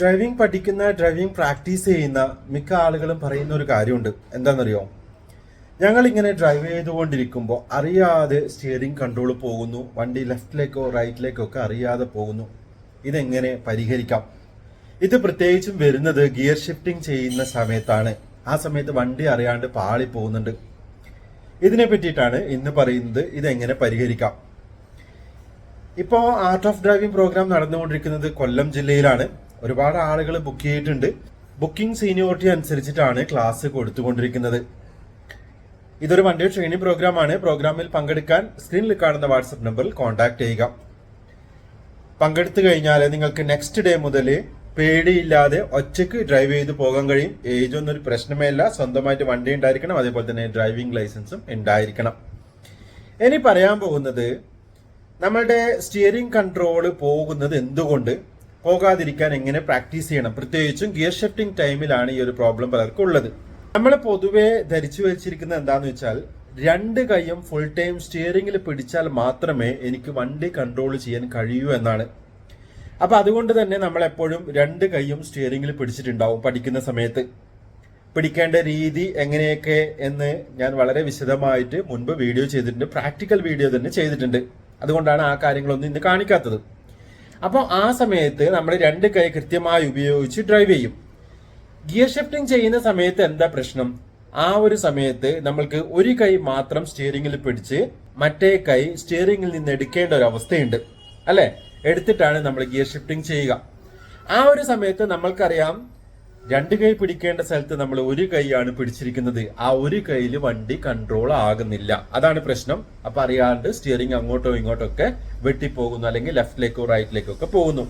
Driving പഠിക്കുന്ന driving practice ചെയ്യുന്ന മിക്ക ആളുകളും പറയുന്ന ഒരു കാര്യമുണ്ട്. എന്താണെന്നറിയോ? ഞങ്ങൾ ഇങ്ങനെ ഡ്രൈവ് ചെയ്തുകൊണ്ടിരിക്കുമ്പോൾ അറിയാതെ സ്റ്റിയറിംഗ് കൺട്രോൾ പോകുന്നു. വണ്ടി ലെഫ്റ്റിലേക്കോ റൈറ്റിലേക്കോ ഒക്കെ അറിയാതെ പോകുന്നു. ഇതെങ്ങനെ പരിഹരിക്കാം? ഇത് പ്രത്യേകിച്ചും വരുന്നത് ഗിയർ ഷിഫ്റ്റിംഗ് ചെയ്യുന്ന സമയത്താണ്. ആ സമയത്ത് വണ്ടി അറിയാണ്ട് പാളി പോകുന്നുണ്ട്. ഇതിനെ പറ്റിയിട്ടാണ് ഇന്ന് പറയുന്നത് ഇതെങ്ങനെ പരിഹരിക്കാം. ഇപ്പോൾ ആർട്ട് ഓഫ് ഡ്രൈവിംഗ് പ്രോഗ്രാം നടന്നുകൊണ്ടിരിക്കുന്നത് കൊല്ലം ജില്ലയിലാണ്. ഒരുപാട് ആളുകൾ ബുക്ക് ചെയ്തിട്ടുണ്ട്. ബുക്കിംഗ് സീനിയോറിറ്റി അനുസരിച്ചിട്ടാണ് ക്ലാസ് കൊടുത്തുകൊണ്ടിരിക്കുന്നത്. ഇതൊരു വൺ ഡേ ട്രെയിനിങ് പ്രോഗ്രാമാണ് പ്രോഗ്രാമിൽ പങ്കെടുക്കാൻ സ്ക്രീനിൽ കാണുന്ന വാട്സപ്പ് നമ്പറിൽ കോൺടാക്ട് ചെയ്യുക. പങ്കെടുത്തു കഴിഞ്ഞാൽ നിങ്ങൾക്ക് നെക്സ്റ്റ് ഡേ മുതൽ പേടിയില്ലാതെ ഒറ്റയ്ക്ക് ഡ്രൈവ് ചെയ്ത് പോകാൻ കഴിയും. ഏജ് ഒന്നും ഒരു പ്രശ്നമേ അല്ല സ്വന്തമായിട്ട് വണ്ടി ഉണ്ടായിരിക്കണം. അതേപോലെ തന്നെ ഡ്രൈവിംഗ് ലൈസൻസും ഉണ്ടായിരിക്കണം. ഇനി പറയാൻ പോകുന്നത് നമ്മളുടെ സ്റ്റിയറിംഗ് കൺട്രോൾ പോകുന്നത് എന്തുകൊണ്ട്? പോകാതിരിക്കാൻ എങ്ങനെ പ്രാക്ടീസ് ചെയ്യണം? പ്രത്യേകിച്ചും ഗിയർ ഷിഫ്റ്റിംഗ് ടൈമിലാണ് ഈ ഒരു പ്രോബ്ലം പലർക്കും ഉള്ളത് നമ്മൾ പൊതുവെ ധരിച്ചു വെച്ചിരിക്കുന്നത് എന്താന്ന് വെച്ചാൽ രണ്ട് കൈയും ഫുൾ ടൈം സ്റ്റിയറിംഗിൽ പിടിച്ചാൽ മാത്രമേ എനിക്ക് വണ്ടി കൺട്രോൾ ചെയ്യാൻ കഴിയൂ എന്നാണ്. അപ്പൊ അതുകൊണ്ട് തന്നെ നമ്മൾ എപ്പോഴും രണ്ട് കൈയും സ്റ്റിയറിംഗിൽ പിടിച്ചിട്ടുണ്ടാവും പഠിക്കുന്ന സമയത്ത്. പിടിക്കേണ്ട രീതി എങ്ങനെയൊക്കെ എന്ന് ഞാൻ വളരെ വിശദമായിട്ട് മുൻപ് വീഡിയോ ചെയ്തിട്ടുണ്ട്. പ്രാക്ടിക്കൽ വീഡിയോ തന്നെ ചെയ്തിട്ടുണ്ട്. അതുകൊണ്ടാണ് ആ കാര്യങ്ങളൊന്നും ഇന്ന് കാണിക്കാത്തത്. അപ്പോൾ ആ സമയത്ത് നമ്മൾ രണ്ട് കൈ കൃത്യമായി ഉപയോഗിച്ച് ഡ്രൈവ് ചെയ്യും. ഗിയർ ഷിഫ്റ്റിംഗ് ചെയ്യുന്ന സമയത്ത് എന്താ പ്രശ്നം? ആ ഒരു സമയത്ത് നമ്മൾക്ക് ഒരു കൈ മാത്രം സ്റ്റിയറിംഗിൽ പിടിച്ച് മറ്റേ കൈ സ്റ്റിയറിംഗിൽ നിന്ന് എടുക്കേണ്ട ഒരു അവസ്ഥയുണ്ട്. അല്ലെ? എടുത്തിട്ടാണ് നമ്മൾ ഗിയർ ഷിഫ്റ്റിംഗ് ചെയ്യുക. ആ ഒരു സമയത്ത് നമ്മൾക്കറിയാം രണ്ട് കൈ പിടിക്കേണ്ട സ്ഥലത്ത് നമ്മൾ ഒരു കൈയാണ് പിടിച്ചിരിക്കുന്നത്. ആ ഒരു കൈയിൽ വണ്ടി കൺട്രോൾ ആകുന്നില്ല. അതാണ് പ്രശ്നം. അപ്പൊ അറിയാണ്ട് സ്റ്റിയറിംഗ് അങ്ങോട്ടോ ഇങ്ങോട്ടോ ഒക്കെ വെട്ടിപ്പോകുന്നു അല്ലെങ്കിൽ ലെഫ്റ്റിലേക്കോ റൈറ്റിലേക്കോ ഒക്കെ പോകുന്നു.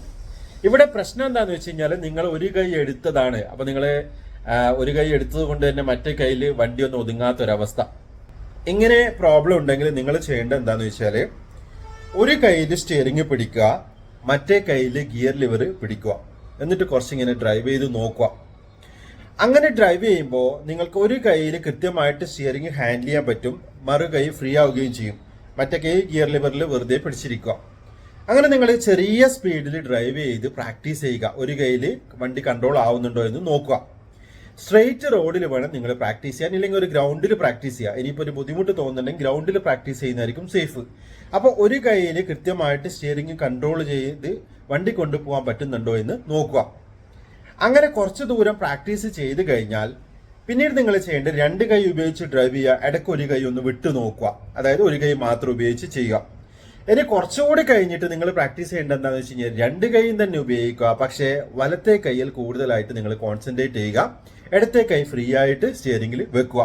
ഇവിടെ പ്രശ്നം എന്താന്ന് വെച്ച് കഴിഞ്ഞാൽ നിങ്ങൾ ഒരു കൈ എടുത്തതാണ്. അപ്പൊ നിങ്ങൾ ഒരു കൈ എടുത്തത് കൊണ്ട് തന്നെ മറ്റേ കയ്യിൽ വണ്ടി ഒന്നും ഒതുങ്ങാത്ത ഒരവസ്ഥ ഇങ്ങനെ പ്രോബ്ലം ഉണ്ടെങ്കിൽ നിങ്ങൾ ചെയ്യേണ്ടത് എന്താന്ന് വെച്ചാൽ ഒരു കയ്യിൽ സ്റ്റിയറിംഗ് പിടിക്കുക മറ്റേ കൈയിൽ ഗിയർ ലിവർ പിടിക്കുക. എന്നിട്ട് കുറച്ചിങ്ങനെ ഡ്രൈവ് ചെയ്ത് നോക്കുക. അങ്ങനെ ഡ്രൈവ് ചെയ്യുമ്പോൾ നിങ്ങൾക്ക് ഒരു കൈയിൽ കൃത്യമായിട്ട് സ്റ്റിയറിംഗ് ഹാൻഡിൽ ചെയ്യാൻ പറ്റും. മറു കൈ ഫ്രീ ആവുകയും ചെയ്യും. മറ്റേ കൈ ഗിയർ ലിവറിൽ വെറുതെ പിടിച്ചിരിക്കുക. അങ്ങനെ നിങ്ങൾ ചെറിയ സ്പീഡിൽ ഡ്രൈവ് ചെയ്ത് പ്രാക്ടീസ് ചെയ്യുക. ഒരു കയ്യിൽ വണ്ടി കൺട്രോൾ ആവുന്നുണ്ടോ എന്ന് നോക്കുക. സ്ട്രെയിറ്റ് റോഡിൽ വേണം നിങ്ങൾ പ്രാക്ടീസ് ചെയ്യാൻ ഇല്ലെങ്കിൽ ഒരു ഗ്രൗണ്ടിൽ പ്രാക്ടീസ് ചെയ്യുക ഇനിയിപ്പോൾ ഒരു ബുദ്ധിമുട്ട് തോന്നുന്നുണ്ടെങ്കിൽ ഗ്രൗണ്ടിൽ പ്രാക്ടീസ് ചെയ്യുന്നതായിരിക്കും സേഫ് അപ്പോൾ ഒരു കൈയിൽ കൃത്യമായിട്ട് സ്റ്റിയറിംഗ് കൺട്രോൾ ചെയ്ത് വണ്ടി കൊണ്ടുപോകാൻ പറ്റുന്നുണ്ടോ എന്ന് നോക്കുക. അങ്ങനെ കുറച്ച് ദൂരം പ്രാക്ടീസ് ചെയ്ത് കഴിഞ്ഞാൽ പിന്നീട് നിങ്ങൾ ചെയ്യേണ്ടത് രണ്ട് കൈ ഉപയോഗിച്ച് ഡ്രൈവ് ചെയ്യുക ഇടയ്ക്ക് ഒരു കൈ ഒന്ന് വിട്ടു നോക്കുക. അതായത് ഒരു കൈ മാത്രം ഉപയോഗിച്ച് ചെയ്യുക. ഇനി കുറച്ചുകൂടി കഴിഞ്ഞിട്ട് നിങ്ങൾ പ്രാക്ടീസ് ചെയ്യേണ്ടത് എന്താണെന്ന് വെച്ച് കഴിഞ്ഞാൽ രണ്ട് കൈയും തന്നെ ഉപയോഗിക്കുക. പക്ഷേ വലത്തെ കൈയിൽ കൂടുതലായിട്ട് നിങ്ങൾ കോൺസെൻട്രേറ്റ് ചെയ്യുക. ഇടത്തെ കൈ ഫ്രീ ആയിട്ട് സ്റ്റിയറിംഗിൽ വെക്കുക.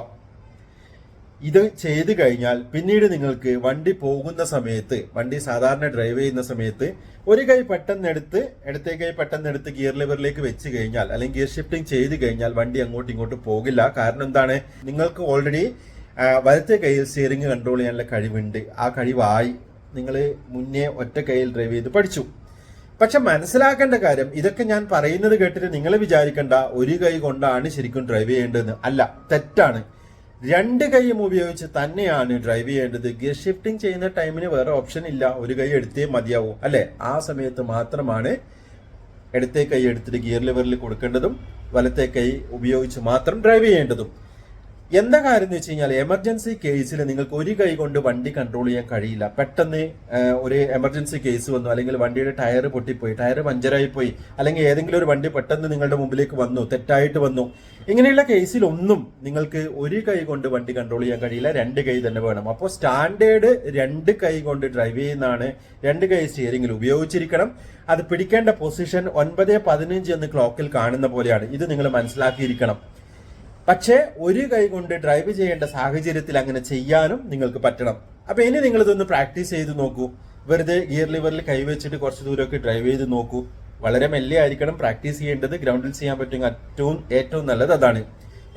ഇത് ചെയ്ത് കഴിഞ്ഞാൽ പിന്നീട് നിങ്ങൾക്ക് വണ്ടി പോകുന്ന സമയത്ത് വണ്ടി സാധാരണ ഡ്രൈവ് ചെയ്യുന്ന സമയത്ത് ഒരു കൈ പെട്ടെന്ന് എടുത്ത് ഇടത്തെ കൈ പെട്ടെന്ന് എടുത്ത് ഗിയർ ലിവറിലേക്ക് വെച്ച് കഴിഞ്ഞാൽ അല്ലെങ്കിൽ ഗിയർ ഷിഫ്റ്റിംഗ് ചെയ്ത് കഴിഞ്ഞാൽ വണ്ടി അങ്ങോട്ടും ഇങ്ങോട്ടും പോകില്ല. കാരണം എന്താണ്? നിങ്ങൾക്ക് ഓൾറെഡി വലത്തെ കൈയിൽ സ്റ്റിയറിംഗ് കൺട്രോൾ ചെയ്യാനുള്ള കഴിവുണ്ട്. ആ കഴിവായി നിങ്ങൾ മുന്നേ ഒറ്റ കയ്യിൽ ഡ്രൈവ് ചെയ്ത് പഠിച്ചു. പക്ഷെ മനസ്സിലാക്കേണ്ട കാര്യം ഇതൊക്കെ ഞാൻ പറയുന്നത് കേട്ടിട്ട് നിങ്ങൾ വിചാരിക്കേണ്ട ഒരു കൈ കൊണ്ടാണ് ശരിക്കും ഡ്രൈവ് ചെയ്യേണ്ടതെന്ന്. അല്ല തെറ്റാണ്. രണ്ട് കൈയും ഉപയോഗിച്ച് തന്നെയാണ് ഡ്രൈവ് ചെയ്യേണ്ടത്. ഗിയർ ഷിഫ്റ്റിംഗ് ചെയ്യുന്ന ടൈമിന് വേറെ ഓപ്ഷൻ ഇല്ല. ഒരു കൈ എടുത്തേ മതിയാവൂ. അല്ലെ? ആ സമയത്ത് മാത്രമാണ് എടുത്തേ കൈ എടുത്തിട്ട് ഗിയർ ലിവറിൽ കൊടുക്കേണ്ടതും വലത്തെ കൈ ഉപയോഗിച്ച് മാത്രം ഡ്രൈവ് ചെയ്യേണ്ടതും. എന്താ കാര്യം എന്ന് വെച്ച് കഴിഞ്ഞാൽ എമർജൻസി കേസിൽ നിങ്ങൾക്ക് ഒരു കൈ കൊണ്ട് വണ്ടി കൺട്രോൾ ചെയ്യാൻ കഴിയില്ല. പെട്ടെന്ന് ഒരു എമർജൻസി കേസ് വന്നു അല്ലെങ്കിൽ വണ്ടിയുടെ ടയർ പൊട്ടിപ്പോയി ടയർ പഞ്ചറായി പോയി അല്ലെങ്കിൽ ഏതെങ്കിലും ഒരു വണ്ടി പെട്ടെന്ന് നിങ്ങളുടെ മുമ്പിലേക്ക് വന്നു തെറ്റായിട്ട് വന്നു. ഇങ്ങനെയുള്ള കേസിലൊന്നും നിങ്ങൾക്ക് ഒരു കൈ കൊണ്ട് വണ്ടി കൺട്രോൾ ചെയ്യാൻ കഴിയില്ല. രണ്ട് കൈ തന്നെ വേണം. അപ്പോൾ സ്റ്റാൻഡേർഡ് രണ്ട് കൈ കൊണ്ട് ഡ്രൈവ് ചെയ്യുന്നതാണ് രണ്ട് കൈ സ്റ്റിയറിംഗിൽ ഉപയോഗിച്ചിരിക്കണം. അത് പിടിക്കേണ്ട പൊസിഷൻ ഒൻപത് പതിനഞ്ച് എന്ന് ക്ലോക്കിൽ കാണുന്ന പോലെയാണ്. ഇത് നിങ്ങൾ മനസ്സിലാക്കിയിരിക്കണം. പക്ഷേ ഒരു കൈ കൊണ്ട് ഡ്രൈവ് ചെയ്യേണ്ട സാഹചര്യത്തിൽ അങ്ങനെ ചെയ്യാനും നിങ്ങൾക്ക് പറ്റണം. അപ്പൊ ഇനി നിങ്ങൾ ഇതൊന്ന് പ്രാക്ടീസ് ചെയ്ത് നോക്കൂ. വെറുതെ ഗിയർ ലിവറിൽ കൈവച്ചിട്ട് കുറച്ച് ദൂരമൊക്കെ ഡ്രൈവ് ചെയ്ത് നോക്കൂ. വളരെ മെല്ലെ ആയിരിക്കണം പ്രാക്ടീസ് ചെയ്യേണ്ടത്. ഗ്രൗണ്ടിൽ ചെയ്യാൻ പറ്റുന്ന ഏറ്റവും ഏറ്റവും നല്ലത് അതാണ്.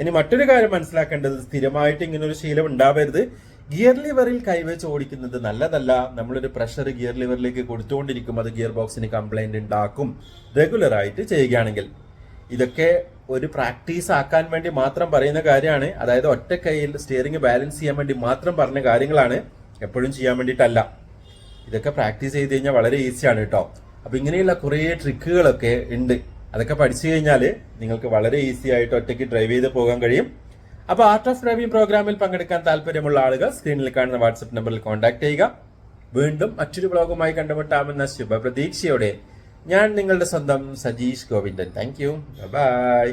ഇനി മറ്റൊരു കാര്യം മനസ്സിലാക്കേണ്ടത് സ്ഥിരമായിട്ട് ഇങ്ങനെ ഒരു ശീലം ഉണ്ടാവരുത്. ഗിയർ ലിവറിൽ കൈവച്ച് ഓടിക്കുന്നത് നല്ലതല്ല. നമ്മളൊരു പ്രഷർ ഗിയർ ലിവറിലേക്ക് കൊടുത്തുകൊണ്ടിരിക്കും. അത് ഗിയർ ബോക്സിന് കംപ്ലൈന്റ് ഉണ്ടാക്കും. റെഗുലർ ആയിട്ട് ചെയ്യുകയാണെങ്കിൽ. ഇതൊക്കെ ഒരു പ്രാക്ടീസ് ആക്കാൻ വേണ്ടി മാത്രം പറയുന്ന കാര്യമാണ്. അതായത് ഒറ്റ കൈയിൽ സ്റ്റിയറിംഗ് ബാലൻസ് ചെയ്യാൻ വേണ്ടി മാത്രം പറഞ്ഞ കാര്യങ്ങളാണ് എപ്പോഴും ചെയ്യാൻ വേണ്ടിയിട്ടല്ല. ഇതൊക്കെ പ്രാക്ടീസ് ചെയ്ത് കഴിഞ്ഞാൽ വളരെ ഈസിയാണ് കേട്ടോ അപ്പൊ ഇങ്ങനെയുള്ള കുറേ ട്രിക്കുകളൊക്കെ ഉണ്ട്. അതൊക്കെ പഠിച്ചു കഴിഞ്ഞാൽ നിങ്ങൾക്ക് വളരെ ഈസി ആയിട്ട് ഒറ്റയ്ക്ക് ഡ്രൈവ് ചെയ്ത് പോകാൻ കഴിയും. അപ്പോൾ ആർട്ട് ഓഫ് ഡ്രൈവിംഗ് പ്രോഗ്രാമിൽ പങ്കെടുക്കാൻ താല്പര്യമുള്ള ആളുകൾ സ്ക്രീനിൽ കാണുന്ന വാട്സപ്പ് നമ്പറിൽ കോൺടാക്ട് ചെയ്യുക. വീണ്ടും മറ്റൊരു ബ്ലോഗുമായി കണ്ടുമുട്ടാമെന്ന ശുഭപ്രതീക്ഷയോടെ ഞാൻ നിങ്ങളുടെ സ്വന്തം Sajeesh Govindan. Thank you bye